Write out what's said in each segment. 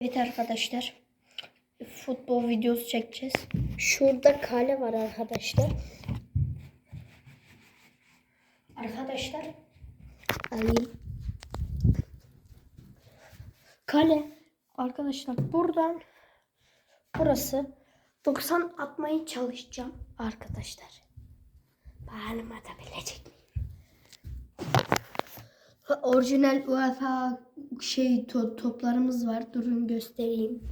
Evet arkadaşlar. Futbol videosu çekeceğiz. Şurada kale var arkadaşlar. Arkadaşlar. Alayım. Kale. Arkadaşlar buradan burası 90 atmaya çalışacağım arkadaşlar. Bakalım atabilecek miyim? Orijinal UEFA şey to- toplarımız var. Durun göstereyim.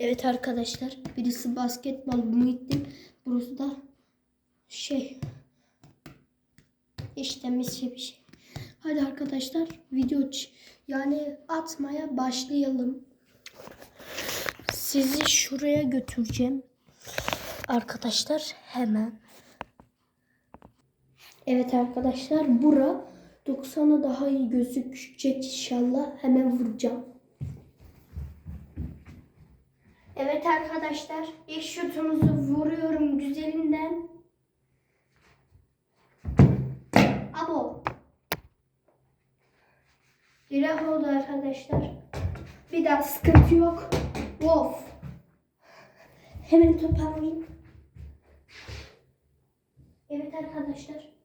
evet arkadaşlar. Birisi basketbol Muhittin. Burası da şey işte misli bir şey. Hadi arkadaşlar video yani atmaya başlayalım. Sizi şuraya götüreceğim. Arkadaşlar hemen. Evet arkadaşlar bura 90'a daha iyi gözükecek inşallah. Hemen vuracağım. Evet arkadaşlar ilk şutumuzu vuruyorum güzelinden. Abo. Direk oldu arkadaşlar. Bir daha sıkıntı yok. Of. Hemen toparlayayım. Evet arkadaşlar.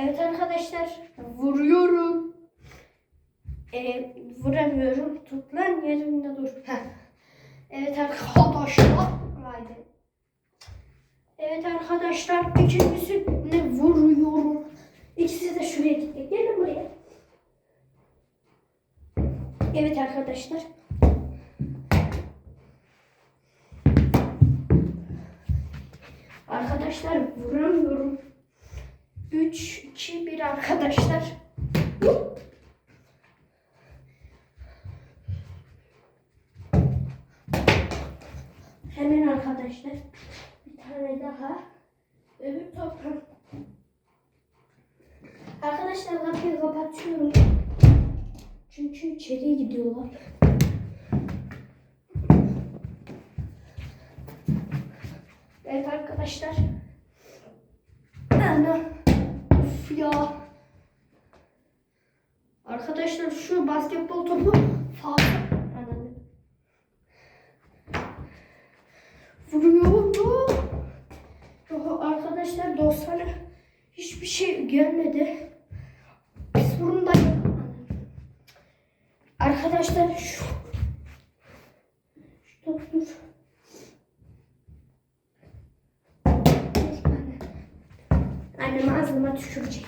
Evet arkadaşlar. Vuruyorum. Ee, vuramıyorum. Tut lan yerinde dur. Evet arkadaşlar. Haydi. Evet arkadaşlar. İkincisini vuruyorum. İkisi de şuraya gitti. Gelin buraya. Evet arkadaşlar. Arkadaşlar vuramıyorum. 3, 2, 1 arkadaşlar. Hemen arkadaşlar bir tane daha öbür toprak. Arkadaşlar kapıyı kapatıyorum. Çünkü içeriye gidiyorlar. Evet arkadaşlar. Ya. Arkadaşlar şu basketbol topu fazla. Ananı. Vuruyor mu? Yok arkadaşlar 90'a hiçbir şey gelmedi. Biz burundayız. Arkadaşlar şu top dur. Annem ağzıma tükürecek.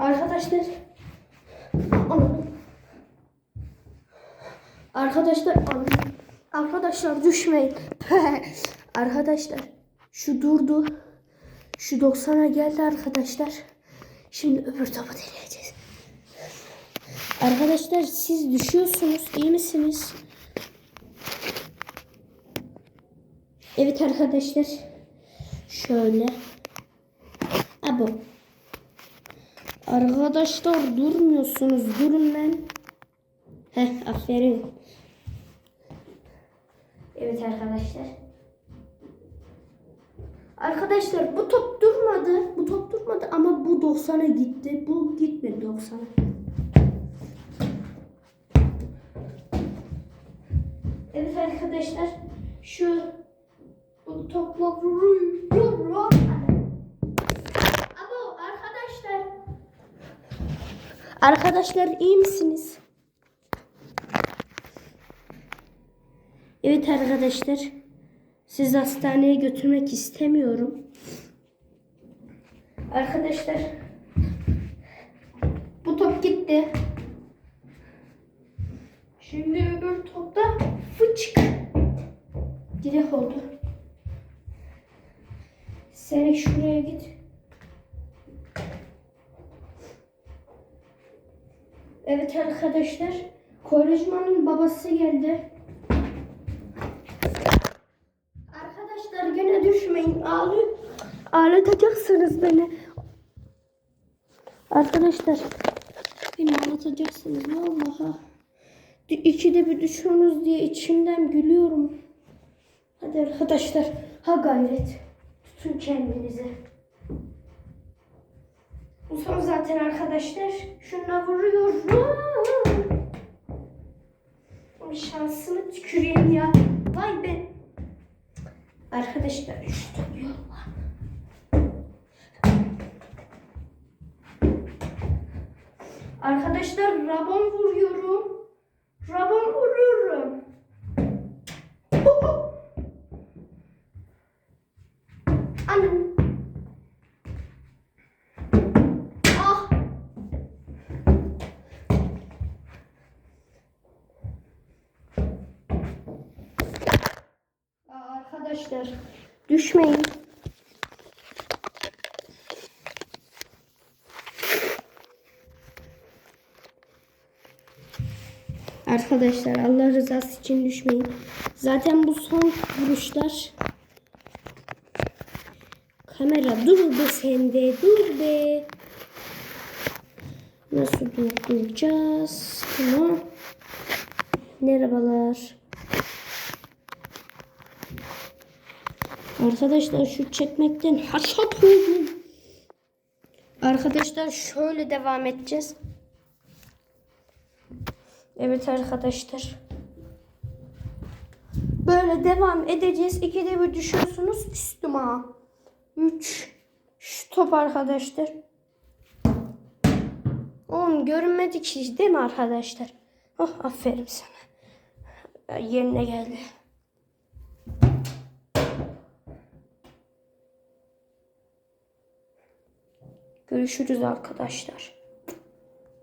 Arkadaşlar. Arkadaşlar. Arkadaşlar düşmeyin. arkadaşlar şu durdu. Şu 90'a geldi arkadaşlar. Şimdi öbür topu deneyeceğiz. Arkadaşlar siz düşüyorsunuz. iyi misiniz? Evet arkadaşlar. Şöyle. Abo. Arkadaşlar durmuyorsunuz. Durun lan. Heh aferin. Evet arkadaşlar. Arkadaşlar bu top durmadı. Bu top durmadı ama bu 90'a gitti. Bu gitmedi 90'a. Evet arkadaşlar şu topla vuruyorum. Abo arkadaşlar. Arkadaşlar iyi misiniz? Evet arkadaşlar. Sizi hastaneye götürmek istemiyorum. Arkadaşlar bu top gitti. Şimdi öbür topta fıçık. Direk oldu. Sen şuraya git. Evet arkadaşlar. Koyrujmanın babası geldi. Arkadaşlar gene düşmeyin. Ağlıyor. Ağlatacaksınız beni. Arkadaşlar beni ağlatacaksınız. Vallahi. İkide bir düşüyorsunuz diye içimden gülüyorum. Hadi arkadaşlar ha gayret. Tutun kendinizi. Bu son zaten arkadaşlar. Şuna vuruyorum. Bir şansımı tüküreyim ya. Vay be. Arkadaşlar var. Arkadaşlar rabon vuruyorum. Rabon vuruyorum. Anam. Ah. Arkadaşlar düşmeyin. Arkadaşlar Allah rızası için düşmeyin. Zaten bu son vuruşlar. Kamera dur be sen de dur be. Nasıl durduracağız? Tamam. Merhabalar. Arkadaşlar şu çekmekten haşat oldum. Arkadaşlar şöyle devam edeceğiz. Evet arkadaşlar. Böyle devam edeceğiz. İkide bir düşüyorsunuz üstüme. Üç. Şu top arkadaşlar. Oğlum görünmedi ki değil mi arkadaşlar? Oh aferin sana. Yerine geldi. Görüşürüz arkadaşlar.